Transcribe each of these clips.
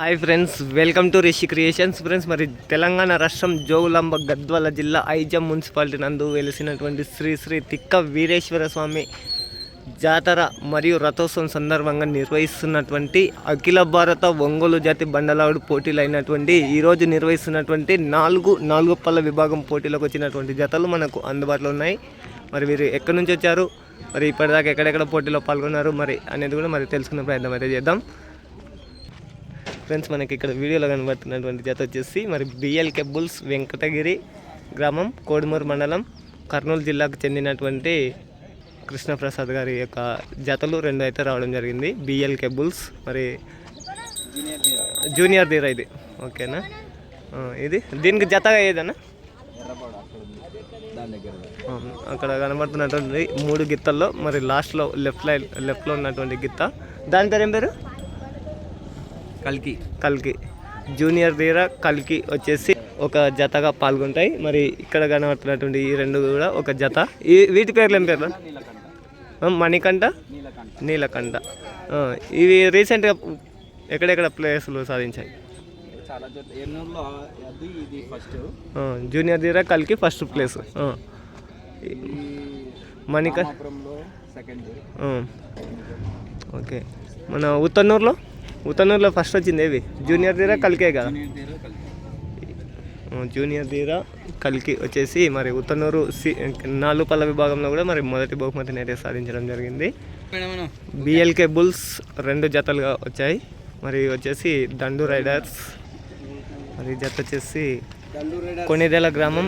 Hi friends welcome to Rishi creations. Friends మరి తెలంగాణ రాష్ట్రం జోగులాంబ గద్వాల జిల్లా ఐజం మున్సిపాలిటీ నందు వెలిసినటువంటి శ్రీ శ్రీ తిక్క వీరేశ్వర స్వామి జాతర మరియు రథోత్సవం సందర్భంగా నిర్వహిస్తున్నటువంటి అఖిల భారత ఒంగోలు జాతి బండలావుడు పోటీలు అయినటువంటి ఈరోజు నిర్వహిస్తున్నటువంటి నాలుగు నాలుగు పళ్ళ విభాగం పోటీలకు వచ్చినటువంటి జతలు మనకు అందుబాటులో ఉన్నాయి. మరి వీరు ఎక్కడి నుంచి వచ్చారు? మరి ఇప్పటిదాకా ఎక్కడెక్కడ పోటీలో పాల్గొన్నారు? మరి అనేది కూడా మరి తెలుసుకునే ప్రయత్నం అయితే చేద్దాం. ఫ్రెండ్స్ మనకి ఇక్కడ వీడియోలో కనబడుతున్నటువంటి జత వచ్చేసి మరి బిఎల్కే బుల్స్ వెంకటగిరి గ్రామం కోడుమూరు మండలం కర్నూలు జిల్లాకు చెందినటువంటి కృష్ణప్రసాద్ గారి యొక్క జతలు రెండు అయితే రావడం జరిగింది. బిఎల్ కేబుల్స్ మరి జూనియర్ దీరా ఇది? ఓకేనా? ఇది? దీనికి జత ఏదన్నా? అక్కడ కనబడుతున్నటువంటి మూడు గిత్తల్లో మరి లాస్ట్లో లెఫ్ట్ లైన్ లెఫ్ట్లో ఉన్నటువంటి గిత్త. దాని పేరు ఏం పేరు? కల్కి. కల్కి. జూనియర్ తీర కల్కి వచ్చేసి ఒక జతగా పాల్గొంటాయి. మరి ఇక్కడ కనబడుతున్నటువంటి ఈ రెండు కూడా ఒక జత. ఈ వీటి పేర్లు ఏం పేర్లు? మణికంఠ నీలకంఠ. ఇవి రీసెంట్గా ఎక్కడెక్కడ ప్లేస్లు సాధించాయి? జూనియర్ తీర కల్కి ఫస్ట్ ప్లేస్. మణిక. ఓకే. మన ఉత్తన్నూరులో? ఉత్తన్నూరులో ఫస్ట్ వచ్చింది ఏవి? జూనియర్ తీర కల్కే కదా? జూనియర్ తీరా కల్కి. వచ్చేసి మరి ఉత్తనూరు సి నాలుగు పళ్ళ విభాగంలో కూడా మరి మొదటి బహుమతిని అయితే సాధించడం జరిగింది. బిఎల్కే బుల్స్ రెండు జతలుగా వచ్చాయి. మరి వచ్చేసి దండు రైడర్స్ మరి జత వచ్చేసి కొనిదేల గ్రామం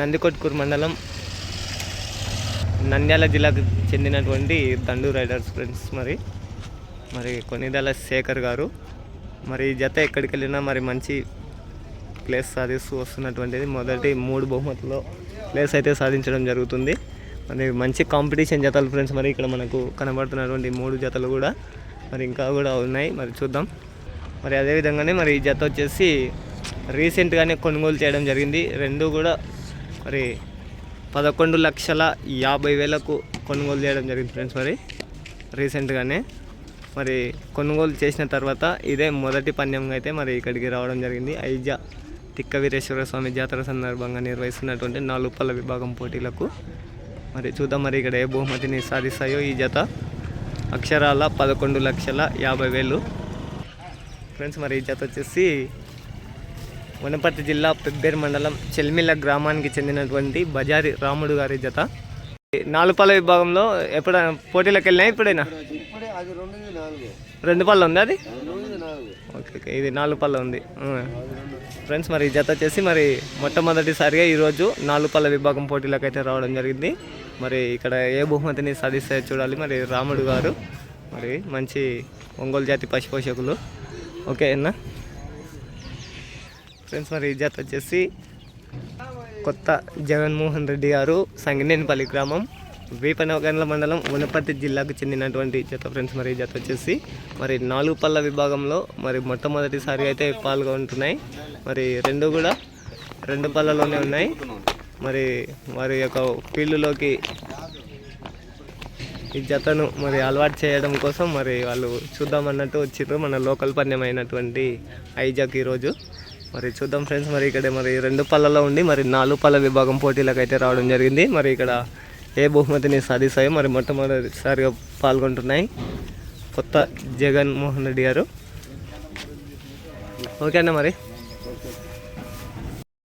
నందికొట్కూరు మండలం నంద్యాల జిల్లాకు చెందినటువంటి దండు రైడర్స్ ఫ్రెండ్స్ మరి. మరి కొనిదేల శేఖర్ గారు. మరి ఈ జత ఎక్కడికి వెళ్ళినా మరి మంచి ప్లేస్ సాధిస్తూ వస్తున్నటువంటిది. మొదటి మూడు బహుమతుల్లో ప్లేస్ అయితే సాధించడం జరుగుతుంది. మరి మంచి కాంపిటీషన్ జతలు ఫ్రెండ్స్ మరి ఇక్కడ మనకు కనబడుతున్నటువంటి మూడు జతలు కూడా మరి ఇంకా కూడా ఉన్నాయి. మరి చూద్దాం. మరి అదేవిధంగానే మరి ఈ జత వచ్చేసి రీసెంట్గానే కొనుగోలు చేయడం జరిగింది. రెండు కూడా మరి పదకొండు లక్షల యాభై వేలకు కొనుగోలు చేయడం జరిగింది ఫ్రెండ్స్ మరి. రీసెంట్గానే మరి కొనుగోలు చేసిన తర్వాత ఇదే మొదటి పణ్యంగా అయితే మరి ఇక్కడికి రావడం జరిగింది. ఐజా తిక్క వీరేశ్వర స్వామి జాతర సందర్భంగా నిర్వహిస్తున్నటువంటి నాలుగు పళ్ళ విభాగం పోటీలకు. మరి చూద్దాం మరి ఇక్కడ ఏ బహుమతిని సాధిస్తాయో ఈ జత. అక్షరాల పదకొండు లక్షల యాభై వేలు. ఫ్రెండ్స్ మరి ఈ జత వచ్చేసి వనపర్తి జిల్లా పెబ్బేరు మండలం చెల్మిల్ల గ్రామానికి చెందినటువంటి బజారి రాముడు గారి జత. నాలుగు పళ్ళ విభాగంలో ఎప్పుడైనా పోటీలకు వెళ్ళినా ఇప్పుడైనా అది రెండు పళ్ళు ఉంది అది? Okay okay. ఇది నాలుగు పళ్ళు ఉంది. ఫ్రెండ్స్ మరి ఈ జత వచ్చేసి మరి మొట్టమొదటిసారిగా ఈరోజు నాలుగు పళ్ళ విభాగం పోటీలకు అయితే రావడం జరిగింది. మరి ఇక్కడ ఏ బహుమతిని సాధిస్తాయో చూడాలి. మరి రాముడు గారు మరి మంచి ఒంగోలు జాతి పశుపోషకులు. ఓకే అన్న? ఫ్రెండ్స్ మరి ఈ జత వచ్చేసి కొత్త జగన్మోహన్ రెడ్డి గారు సంగినేనిపల్లి గ్రామం వీపనగండ్ల మండలం వనపర్తి జిల్లాకు చెందినటువంటి జత ఫ్రెండ్స్ మరి జత వచ్చేసి మరి నాలుగు పళ్ళ విభాగంలో మరి మొట్టమొదటిసారి అయితే పాల్గొంటున్నాయి. మరి రెండు కూడా రెండు పళ్ళలోనే ఉన్నాయి. మరి వారి యొక్క ఫీల్డ్లోకి ఈ జతను మరి అలవాటు చేయడం కోసం మరి వాళ్ళు చూద్దామన్నట్టు వచ్చిర్రు. మన లోకల్ పందెం అయినటువంటి ఐజాక్ ఈరోజు. మరి చూద్దాం ఫ్రెండ్స్ మరి ఇక్కడ మరి రెండు పళ్ళలో ఉండి మరి నాలుగు పళ్ళ విభాగం పోటీలకు అయితే రావడం జరిగింది. మరి ఇక్కడ ఏ బహుమతిని సాధిస్తాయో మరి మొట్టమొదటిసారిగా పాల్గొంటున్నాయి కొత్త జగన్ మోహన్ రెడ్డి గారు. ఓకే అన్న మరి.